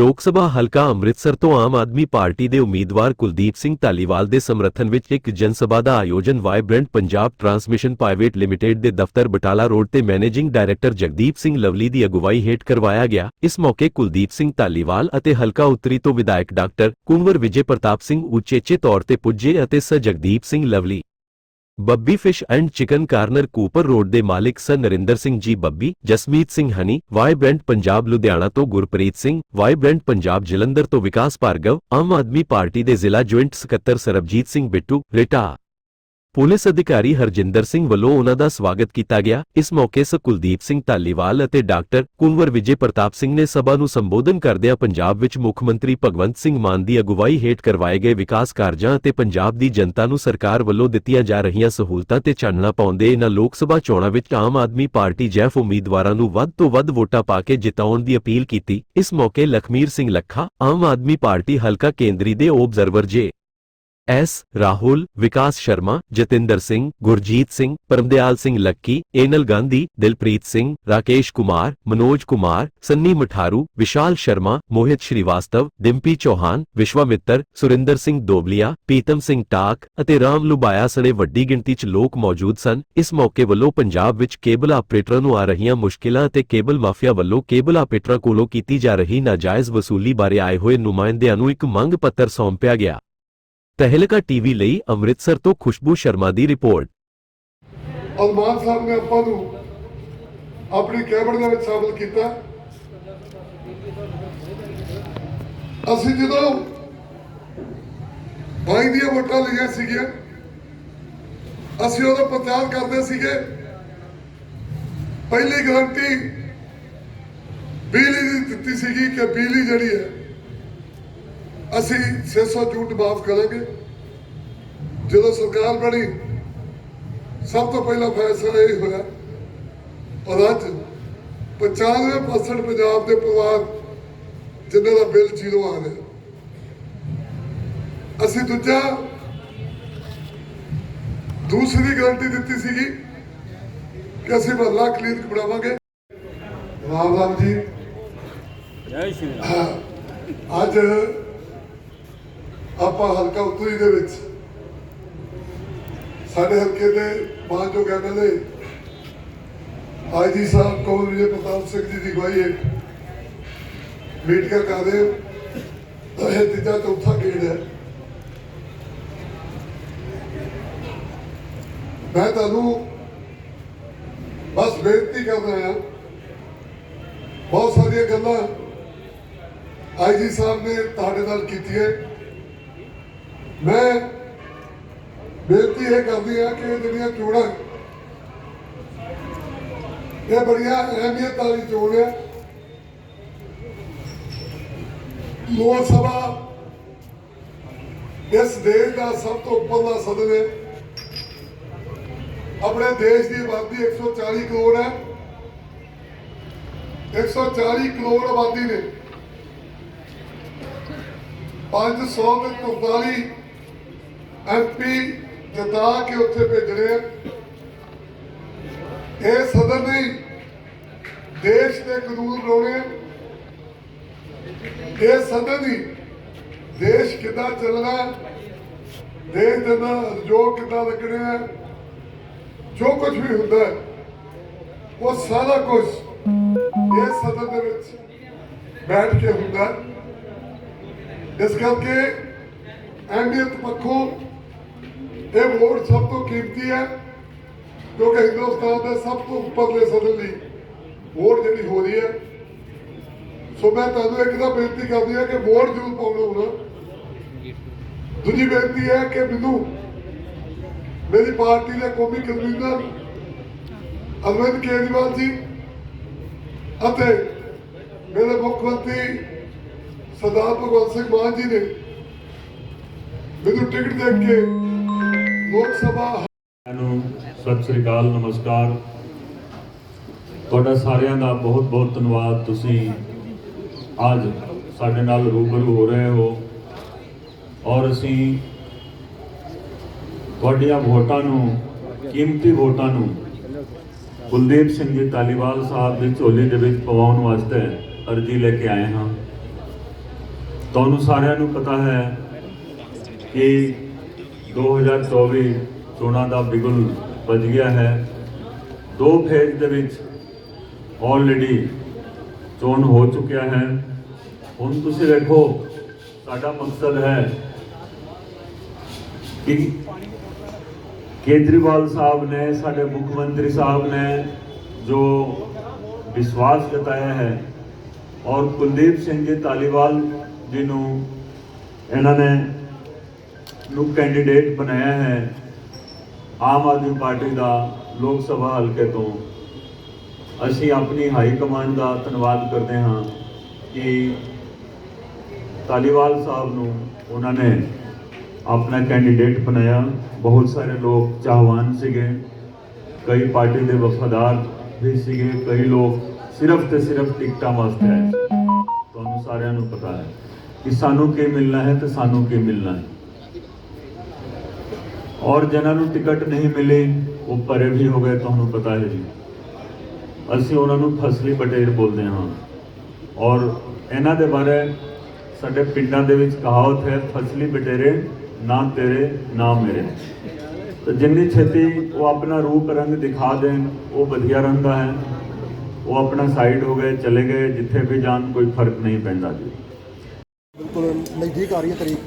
ਲੋਕ ਸਭਾ ਹਲਕਾ ਅੰਮ੍ਰਿਤਸਰ ਤੋਂ ਆਮ ਆਦਮੀ ਪਾਰਟੀ ਦੇ ਉਮੀਦਵਾਰ ਕੁਲਦੀਪ ਸਿੰਘ ਧਾਲੀਵਾਲ ਦੇ ਸਮਰਥਨ ਵਿੱਚ ਇੱਕ ਜਨ ਸਭਾ ਦਾ ਆਯੋਜਨ vibrant Punjab transmission private limited ਦੇ ਦਫ਼ਤਰ ਬਟਾਲਾ ਰੋਡ ਤੇ ਮੈਨੇਜਿੰਗ ਡਾਇਰੈਕਟਰ ਜਗਦੀਪ ਸਿੰਘ ਲਵਲੀ ਦੀ ਅਗਵਾਈ ਹੇਠ ਕਰਵਾਇਆ ਗਿਆ। ਇਸ ਮੌਕੇ ਕੁਲਦੀਪ ਸਿੰਘ ਧਾਲੀਵਾਲ ਅਤੇ ਹਲਕਾ ਉੱਤਰੀ ਤੋਂ ਵਿਧਾਇਕ ਡਾਕਟਰ ਕੁੰਵਰ ਵਿਜੇ ਪ੍ਰਤਾਪ ਸਿੰਘ ਉਚੇਚੇ ਤੌਰ ਤੇ ਪੁੱਜੇ ਅਤੇ ਸ Jagdeep Singh Lovely Babbi fish and chicken corner Cooper road ਦੇ ਮਾਲਿਕ sir Narinder Singh ji Babbi, Jasmeet Singh Honey, vibrant Punjab Ludhiana ਤੋਂ ਗੁਰਪ੍ਰੀਤ ਸਿੰਘ, ਵਾਈਬ੍ਰੈਂਟ ਪੰਜਾਬ ਜਲੰਧਰ ਤੋਂ ਵਿਕਾਸ ਭਾਰਗਵ, ਆਮ ਆਦਮੀ ਪਾਰਟੀ ਦੇ ਜ਼ਿਲ੍ਹਾ ਜੁਆਇੰਟ ਸਕੱਤਰ ਸਰਬਜੀਤ ਸਿੰਘ ਬਿੱਟੂ, ਰਿਟਾ ਪੁਲਿਸ ਅਧਿਕਾਰੀ ਹਰਜਿੰਦਰ ਸਿੰਘ ਵੱਲੋਂ ਉਹਨਾਂ ਦਾ ਸਵਾਗਤ ਕੀਤਾ ਗਿਆ। ਇਸ ਮੌਕੇ ਸ ਸਿੰਘ ਧਾਲੀਵਾਲ ਅਤੇ ਡਾਕਟਰ ਕੁੰਵਰ ਵਿਜੇ ਪ੍ਰਤਾਪ ਸਿੰਘ ਨੇ ਸਭਾ ਨੂੰ ਸੰਬੋਧਨ ਕਰਦਿਆਂ ਪੰਜਾਬ ਵਿੱਚ ਮੁੱਖ ਮੰਤਰੀ ਭਗਵੰਤ ਸਿੰਘ ਮਾਨ ਦੀ ਅਗਵਾਈ ਹੇਠ ਕਰਵਾਏ ਗਏ ਵਿਕਾਸ ਕਾਰਜਾਂ ਅਤੇ ਪੰਜਾਬ ਦੀ ਜਨਤਾ ਨੂੰ ਸਰਕਾਰ ਵੱਲੋਂ ਦਿੱਤੀਆਂ ਜਾ ਰਹੀਆਂ ਸਹੂਲਤਾਂ ਤੇ ਚਾਨਣਾ ਪਾਉਂਦੇ ਇਹਨਾਂ ਲੋਕ ਸਭਾ ਚੋਣਾਂ ਵਿੱਚ ਆਮ ਆਦਮੀ ਪਾਰਟੀ ਜੈਫ ਉਮੀਦਵਾਰਾਂ ਨੂੰ ਵੱਧ ਤੋਂ ਵੱਧ ਵੋਟਾਂ ਪਾ ਕੇ ਜਿਤਾਉਣ ਦੀ ਅਪੀਲ ਕੀਤੀ। ਇਸ ਮੌਕੇ ਲਖਮੀਰ ਸਿੰਘ ਲੱਖਾ, ਆਮ ਆਦਮੀ ਪਾਰਟੀ ਹਲਕਾ ਕੇਂਦਰੀ ਦੇ observer J S, Rahul, Vikas Sharma, Jatinder Singh, Gurjit Singh, Paramdayal Singh Lucky, ਏਨਲ Gandhi, Dilpreet Singh, Rakesh Kumar, Manoj Kumar, Sunny Matharu, Vishal Sharma, Mohit Srivastava, Dimpy Chauhan Vishwamitra Surinder Singh ਦੋਬਲੀਆ Pritam Singh Tak ਅਤੇ ਰਾਮ ਲੁਬਾਇਆ ਸਣੇ ਵੱਡੀ ਗਿਣਤੀ 'ਚ ਲੋਕ ਮੌਜੂਦ ਸਨ। ਇਸ ਮੌਕੇ ਵੱਲੋਂ ਪੰਜਾਬ ਵਿੱਚ ਕੇਬਲ ਆਪਰੇਟਰਾਂ ਨੂੰ ਆ ਰਹੀਆਂ ਮੁਸ਼ਕਿਲਾਂ ਅਤੇ ਕੇਬਲ ਮਾਫੀਆ ਵੱਲੋਂ ਕੇਬਲ ਆਪਰੇਟਰਾਂ ਕੋਲੋਂ ਕੀਤੀ ਜਾ ਰਹੀ ਨਾਜਾਇਜ਼ ਵਸੂਲੀ ਬਾਰੇ ਆਏ ਹੋਏ ਨੁਮਾਇੰਦਿਆਂ ਨੂੰ ਇੱਕ ਮੰਗ ਪੱਤਰ ਸੌਂਪਿਆ ਗਿਆ। ਤਹਿਲਕਾ ਟੀਵੀ ਲਈ ਅੰਮ੍ਰਿਤਸਰ ਤੋਂ ਖੁਸ਼ਬੂ ਸ਼ਰਮਾ ਦੀ ਰਿਪੋਰਟ। ਔਰ ਸਾਹਿਬ ਨੇ ਆਪਾਂ ਨੂੰ ਆਪਣੀ ਕੈਬਨਿਟ ਦੇ ਵਿੱਚ ਸ਼ਾਮਲ ਕੀਤਾ। ਅਸੀਂ ਜਦੋਂ ਬਾਈ ਦੀਆਂ ਵੋਟਾਂ ਲਈਆਂ ਸੀਗੀਆਂ, ਅਸੀਂ ਉਹਦਾ ਪ੍ਰਚਾਰ ਕਰਦੇ ਸੀਗੇ, ਪਹਿਲੀ ਗਰੰਟੀ ਬਿਜਲੀ ਦੀ ਦਿੱਤੀ ਸੀਗੀ ਕਿ ਬਿਜਲੀ ਜਿਹੜੀ ਹੈ ਅਸੀਂ 600 ਯੂਨਿਟ ਮਾਫ ਕਰਾਂਗੇ। ਜਦੋਂ ਸਰਕਾਰ ਬਣੀ ਸਭ ਤੋਂ ਪਹਿਲਾ ਫੈਸਲਾ ਇਹ ਹੋਇਆ ਔਰ ਅੱਜ 95% ਪੰਜਾਬ ਦੇ ਪਰਿਵਾਰ ਜਿਨ੍ਹਾਂ ਦਾ ਬਿੱਲ ਜ਼ੀਰੋ ਆ ਰਿਹਾ। ਅਸੀਂ ਦੂਜਾ ਦੂਸਰੀ ਗਾਰੰਟੀ ਦਿੱਤੀ ਸੀਗੀ ਕਿ ਅਸੀਂ ਮਹੱਲਾ ਕਲੀਨਿਕ ਬਣਾਵਾਂਗੇ। ਰਾਮ ਰਾਮ ਜੀ। ਜੈ ਸ਼੍ਰੀ ਰਾਮ। ਅੱਜ ਆਪਾਂ ਹਲਕਾ ਉਤਰੀ ਦੇ ਵਿੱਚ। ਸਾਡੇ ਹਲਕੇ ਦੇ ਮਾਨਯੋਗ ਐਮਐਲਏ ਆਈਜੀ ਸਾਹਿਬ ਕੋਲ ਵਿਜੇ ਪ੍ਰਤਾਪ ਸਿੰਘ ਜੀ ਦੀ ਅਗਵਾਈ ਹੇਠ ਮੀਟਿੰਗ ਕਰ ਰਹੇ ਇਹ ਤੀਜਾ ਚੌਥਾ ਗੇੜ ਹੈ। ਮੈਂ ਤੁਹਾਨੂੰ ਬਸ ਬੇਨਤੀ ਕਰਦਾ ਹਾਂ, ਬਹੁਤ ਸਾਰੀਆਂ ਗੱਲਾਂ ਆਈਜੀ ਸਾਹਿਬ ਨੇ ਤੁਹਾਡੇ ਨਾਲ ਕੀਤੀ ਹੈ ਮੈਂ ਬੇਨਤੀ ਇਹ ਕਰਦੀ ਹਾਂ ਕਿ ਇਹ ਜਿਹੜੀਆਂ ਚੋਣਾਂ ਇਹ ਬੜੀਆਂ ਅਹਿਮੀਅਤ ਵਾਲੀ ਚੋਣ ਹੈ। ਲੋਕ ਸਭਾ ਇਸ ਦੇਸ਼ ਦਾ ਸਭ ਤੋਂ ਉੱਪਰਲਾ ਸਦਨ ਹੈ। ਆਪਣੇ ਦੇਸ਼ ਦੀ ਆਬਾਦੀ 140 ਕਰੋੜ ਹੈ। 140 ਕਰੋੜ ਆਬਾਦੀ ਨੇ। 543 ਐਮਪੀ ਜਿਤਾ ਕੇ ਉੱਥੇ ਭੇਜਣੇ ਆ। ਇਹ ਸਦਨ ਨਹੀਂ, ਦੇਸ਼ ਦੇ ਕਾਨੂੰਨ ਬਣਾਉਣੇ ਇਹ ਸਦਨ ਹੀ ਦੇਸ਼ ਕਿੱਦਾਂ ਚੱਲਣਾ ਦੇਸ਼ ਦੇ ਨਾਲ ਉਦਯੋਗ ਕਿੱਦਾਂ ਲੱਗਣੇ ਆ। ਜੋ ਕੁਝ ਵੀ ਹੁੰਦਾ ਉਹ ਸਾਰਾ ਕੁਝ ਇਸ ਸਦਨ ਦੇ ਵਿੱਚ ਬੈਠ ਕੇ ਹੁੰਦਾ ਇਸ ਕਰਕੇ ਅਹਿਮੀਅਤ ਪੱਖੋਂ ਇਹ ਵੋਟ ਸਭ ਤੋਂ ਕੀਮਤੀ ਹੈ, ਕਿਉਂਕਿ ਹਿੰਦੁਸਤਾਨ ਦੇ ਸਭ ਤੋਂ ਉੱਪਰਲੇ ਸਦਨ ਲਈ ਵੋਟ ਜਿਹੜੀ ਹੋ ਰਹੀ ਹੈ। ਸੋ ਮੈਂ ਤੁਹਾਨੂੰ ਇੱਕ ਤਾਂ ਬੇਨਤੀ ਕਰਦੀ ਹਾਂ ਕਿ ਵੋਟ ਜ਼ਰੂਰ ਪਾਉਣਾ ਹੋਣਾ। ਦੂਜੀ ਬੇਨਤੀ ਹੈ ਕਿ ਮੈਨੂੰ ਮੇਰੀ ਪਾਰਟੀ ਦੇ ਕੌਮੀ ਕਨਵੀਨਰ ਅਰਵਿੰਦ ਕੇਜਰੀਵਾਲ ਜੀ ਅਤੇ ਮੇਰੇ ਮੁੱਖ ਮੰਤਰੀ ਸਰਦਾਰ ਭਗਵੰਤ ਸਿੰਘ ਮਾਨ ਜੀ ਨੇ ਮੈਨੂੰ ਟਿਕਟ ਦੇ ਕੇ ਲੋਕ ਸਭਾ ਨੂੰ ਸਤਿ ਸ੍ਰੀ ਅਕਾਲ, ਨਮਸਕਾਰ। ਤੁਹਾਡਾ ਸਾਰਿਆਂ ਦਾ ਬਹੁਤ ਬਹੁਤ ਧੰਨਵਾਦ। ਤੁਸੀਂ ਅੱਜ ਸਾਡੇ ਨਾਲ ਰੂਬਰੂ ਹੋ ਰਹੇ ਹੋ ਔਰ ਅਸੀਂ ਤੁਹਾਡੀਆਂ ਵੋਟਾਂ ਨੂੰ, ਕੀਮਤੀ ਵੋਟਾਂ ਨੂੰ ਕੁਲਦੀਪ ਸਿੰਘ ਜੀ ਧਾਲੀਵਾਲ ਸਾਹਿਬ ਦੀ ਝੋਲੀ ਦੇ ਵਿੱਚ ਪਵਾਉਣ ਵਾਸਤੇ ਅਰਜ਼ੀ ਲੈ ਕੇ ਆਏ ਹਾਂ। ਤੁਹਾਨੂੰ ਸਾਰਿਆਂ ਨੂੰ ਪਤਾ ਹੈ ਕਿ 2024 ਚੋਣਾਂ ਦਾ ਬਿਗੁਲ ਵੱਜ ਗਿਆ ਹੈ। ਦੋ ਫੇਜ਼ ਦੇ ਵਿੱਚ ਆਲਰੇਡੀ ਚੋਣ ਹੋ ਚੁੱਕਿਆ ਹੈ। ਹੁਣ ਤੁਸੀਂ ਵੇਖੋ, ਸਾਡਾ ਮਕਸਦ ਹੈ ਕਿ ਕੇਜਰੀਵਾਲ ਸਾਹਿਬ ਨੇ, ਸਾਡੇ ਮੁੱਖ ਮੰਤਰੀ ਸਾਹਿਬ ਨੇ ਜੋ ਵਿਸ਼ਵਾਸ ਜਤਾਇਆ ਹੈ ਔਰ ਕੁਲਦੀਪ ਸਿੰਘ ਜੀ ਤਾਲੀਵਾਲ ਜੀ ਨੂੰ ਇਹਨਾਂ ਨੇ ਨੂੰ ਕੈਂਡੀਡੇਟ ਬਣਾਇਆ ਹੈ ਆਮ ਆਦਮੀ ਪਾਰਟੀ ਦਾ ਲੋਕ ਸਭਾ ਹਲਕੇ ਤੋਂ। ਅਸੀਂ ਆਪਣੀ ਹਾਈ ਕਮਾਂਡ ਦਾ ਧੰਨਵਾਦ ਕਰਦੇ ਹਾਂ ਕਿ ਧਾਲੀਵਾਲ ਸਾਹਿਬ ਨੂੰ ਉਹਨਾਂ ਨੇ ਆਪਣਾ ਕੈਂਡੀਡੇਟ ਬਣਾਇਆ। ਬਹੁਤ ਸਾਰੇ ਲੋਕ ਚਾਹਵਾਨ ਸੀਗੇ। ਕਈ ਪਾਰਟੀ ਦੇ ਵਫਾਦਾਰ ਵੀ ਸੀਗੇ। ਕਈ ਲੋਕ ਸਿਰਫ ਤੇ ਸਿਰਫ ਟਿਕਟਾਂ ਵਾਸਤੇ ਆਏ। ਤੁਹਾਨੂੰ ਸਾਰਿਆਂ ਨੂੰ ਪਤਾ ਹੈ ਕਿ ਸਾਨੂੰ ਕੀ ਮਿਲਣਾ ਹੈ ਤੇ ਸਾਨੂੰ ਕੀ ਮਿਲਣਾ ਹੈ। ਔਰ ਜਿਨ੍ਹਾਂ ਨੂੰ ਟਿਕਟ ਨਹੀਂ ਮਿਲੀ, ਉਹ ਪਰੇ ਵੀ ਹੋ ਗਏ, ਤੁਹਾਨੂੰ ਪਤਾ ਹੈ ਜੀ। ਅਸੀਂ ਉਹਨਾਂ ਨੂੰ ਫਸਲੀ ਬਟੇਰ ਬੋਲਦੇ ਹਾਂ। ਔਰ ਇਹਨਾਂ ਦੇ ਬਾਰੇ ਸਾਡੇ ਪਿੰਡਾਂ ਦੇ ਵਿੱਚ ਕਹਾਵਤ ਹੈ, ਫਸਲੀ ਬਟੇਰੇ ਨਾ ਤੇਰੇ, ਨਾ ਮੇਰੇ। ਤੇ ਜਿੰਨੀ ਛੇਤੀ ਉਹ ਆਪਣਾ ਰੂਪ, ਰੰਗ ਦਿਖਾ ਦੇਣ, ਉਹ ਵਧੀਆ ਰਹਿੰਦਾ ਹੈ। ਉਹ ਆਪਣਾ ਸਾਈਡ ਹੋ ਗਏ, ਚਲੇ ਗਏ, ਜਿੱਥੇ ਵੀ ਜਾਣ ਕੋਈ ਫ਼ਰਕ ਨਹੀਂ ਪੈਂਦਾ ਜੀ। ਬਿਲਕੁਲ ਨਜ਼ਦੀਕ ਆ ਰਹੀ ਹੈ ਤਰੀਕ।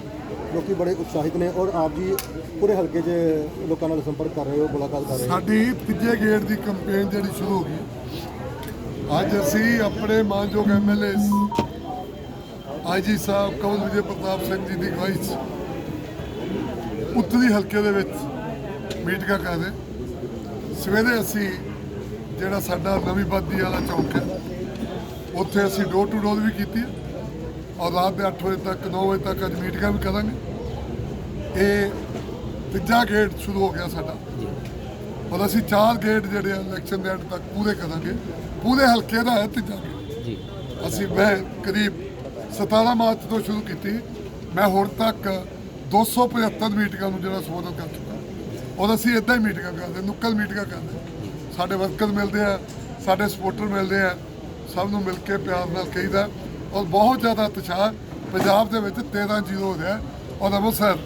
ਲੋਕੀ ਬੜੇ ਉਤਸ਼ਾਹਿਤ ਨੇ ਔਰ ਆਪ ਜੀ ਪੂਰੇ ਹਲਕੇ 'ਚ ਲੋਕਾਂ ਨਾਲ ਸੰਪਰਕ ਕਰ ਰਹੇ ਹੋ, ਮੁਲਾਕਾਤ ਕਰ ਰਹੇ ਹੋ। ਸਾਡੀ ਤੀਜੇ ਗੇੜ ਦੀ ਕੰਪੇਨ ਜਿਹੜੀ ਸ਼ੁਰੂ ਹੋ ਗਈ। ਅੱਜ ਅਸੀਂ ਆਪਣੇ ਮਾਨਯੋਗ ਐਮਐਲਏ ਆਈਜੀ ਸਾਹਿਬ, ਕਮਲ ਵਿਜੇ ਪ੍ਰਤਾਪ ਸਿੰਘ ਜੀ ਦੀ ਅਗਵਾਈ 'ਚ ਉੱਤਰੀ ਹਲਕੇ ਦੇ ਵਿੱਚ ਮੀਟਿੰਗਾਂ ਕਰ ਰਹੇ। ਸਵੇਰੇ ਅਸੀਂ ਜਿਹੜਾ ਸਾਡਾ ਨਵੀਂ ਬਾਦੀ ਵਾਲਾ ਚੌਂਕ ਹੈ, ਉੱਥੇ ਅਸੀਂ ਡੋਰ ਟੂ ਡੋਰ ਵੀ ਕੀਤੀ ਹੈ। ਔਰ ਰਾਤ ਦੇ 8 ਵਜੇ ਤੱਕ 9 ਵਜੇ ਤੱਕ ਅੱਜ ਮੀਟਿੰਗਾਂ ਵੀ ਕਰਾਂਗੇ। ਇਹ ਤੀਜਾ ਗੇੜ ਸ਼ੁਰੂ ਹੋ ਗਿਆ ਸਾਡਾ। ਔਰ ਅਸੀਂ ਚਾਰ ਗੇਟ ਜਿਹੜੇ ਆ ਇਲੈਕਸ਼ਨ ਦੇ ਐਂਡ ਤੱਕ ਪੂਰੇ ਕਰਾਂਗੇ। ਪੂਰੇ ਹਲਕੇ ਦਾ ਹੈ ਤੀਜਾ ਗੇਟ। ਜੀ। ਅਸੀਂ ਮੈਂ ਕਰੀਬ 17 ਮਾਰਚ ਤੋਂ ਸ਼ੁਰੂ ਕੀਤੀ। ਮੈਂ ਹੁਣ ਤੱਕ 275 ਮੀਟਿੰਗਾਂ ਨੂੰ ਜਿਹੜਾ ਸੰਬੋਧਨ ਕਰ ਚੁੱਕਾ। ਔਰ ਅਸੀਂ ਇਦਾਂ ਹੀ ਮੀਟਿੰਗਾਂ ਕਰਦੇ ਨੁੱਕਲ ਮੀਟਿੰਗਾਂ ਕਰਦੇ ਸਾਡੇ ਵਰਕਰ ਮਿਲਦੇ ਆ ਸਾਡੇ ਸਪੋਰਟਰ ਮਿਲਦੇ ਆ ਸਭ ਨੂੰ ਮਿਲ ਕੇ ਪਿਆਰ ਨਾਲ ਕਹੀਦਾ। ਔਰ ਬਹੁਤ ਜ਼ਿਆਦਾ ਉਤਸ਼ਾਹ ਪੰਜਾਬ ਦੇ ਵਿੱਚ 13-0 ਹੋ। ਰਿਹਾ ਔਰ ਅੰਮ੍ਰਿਤਸਰ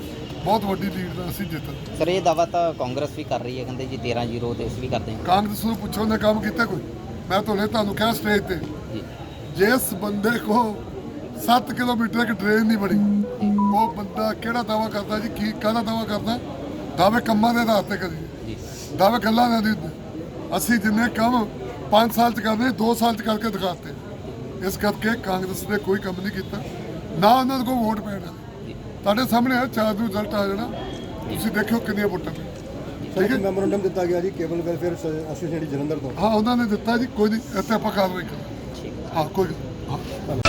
ਬਹੁਤ ਵੱਡੀ ਲੀਡ ਨਾਲ ਅਸੀਂ ਜਿੱਤ ਸਰ ਇਹ ਦਾਵਾ ਤਾਂ ਕਾਂਗਰਸ ਵੀ ਕਰ ਰਹੀ ਹੈ ਕਹਿੰਦੇ ਜੀ 13 ਜ਼ੀਰੋ ਤੇ ਅਸੀਂ ਵੀ ਕਰਦੇ ਹਾਂ। ਕਾਂਗਰਸ ਨੂੰ ਪੁੱਛੋ ਨੇ ਕੰਮ ਕੀਤਾ ਕੋਈ? ਮੈਂ ਤੁਹਾਨੂੰ ਤੁਹਾਨੂੰ ਕਿਹਾ ਸਟੇਜ ਤੇ। ਜਿਸ ਬੰਦੇ ਕੋ 7 ਕਿਲੋਮੀਟਰ ਇੱਕ ਟ੍ਰੇਨ ਨਹੀਂ ਬਣੀ ਉਹ ਬੰਦਾ ਕਿਹੜਾ ਦਾਵਾ ਕਰਦਾ ਜੀ? ਕੀ ਕਾਹਦਾ ਦਾਵਾ ਕਰਦਾ? ਦਾਅਵੇ ਕੰਮਾਂ ਦੇ ਆਧਾਰ ਤੇ ਕਰੀ ਜੀ। ਦਾਅਵੇ ਗੱਲਾਂ ਨਾਲ ਹੁੰਦੇ ਅਸੀਂ ਜਿੰਨੇ ਕੰਮ 5 ਸਾਲ ਚ ਕਰਦੇ 2 ਸਾਲ ਚ ਕਰਕੇ ਦਿਖਾਤੇ। ਇਸ ਕਰਕੇ ਕਾਂਗਰਸ ਨੇ ਕੋਈ ਕੰਮ ਨਹੀਂ ਕੀਤਾ। ਨਾ ਉਹਨਾਂ ਕੋਲ ਵੋਟ ਪੈਣਾ। ਤੁਹਾਡੇ ਸਾਹਮਣੇ ਹੈ ਚਾਰ ਨੂੰ ਰਿਜ਼ਲਟ ਆ ਜਾਣਾ। ਤੁਸੀਂ ਦੇਖਿਓ ਕਿੰਨੀਆਂ ਵੋਟਾਂ ਪਈਆਂ ਸਰ ਇੱਕ ਮੈਮੋਰੰਡਮ ਦਿੱਤਾ ਗਿਆ ਜੀ? ਕੇਬਲ ਵੈਲਫੇਅਰ ਐਸੋਸੀਏਸ਼ਨ ਜਲੰਧਰ ਤੋਂ। ਹਾਂ ਉਹਨਾਂ ਨੇ ਦਿੱਤਾ ਜੀ। ਕੋਈ ਨਹੀਂ ਇੱਥੇ ਆਪਾਂ ਕਾਰਵਾਈ ਕਰਾਂਗੇ। ਹਾਂ ਕੋਈ ਹਾਂ।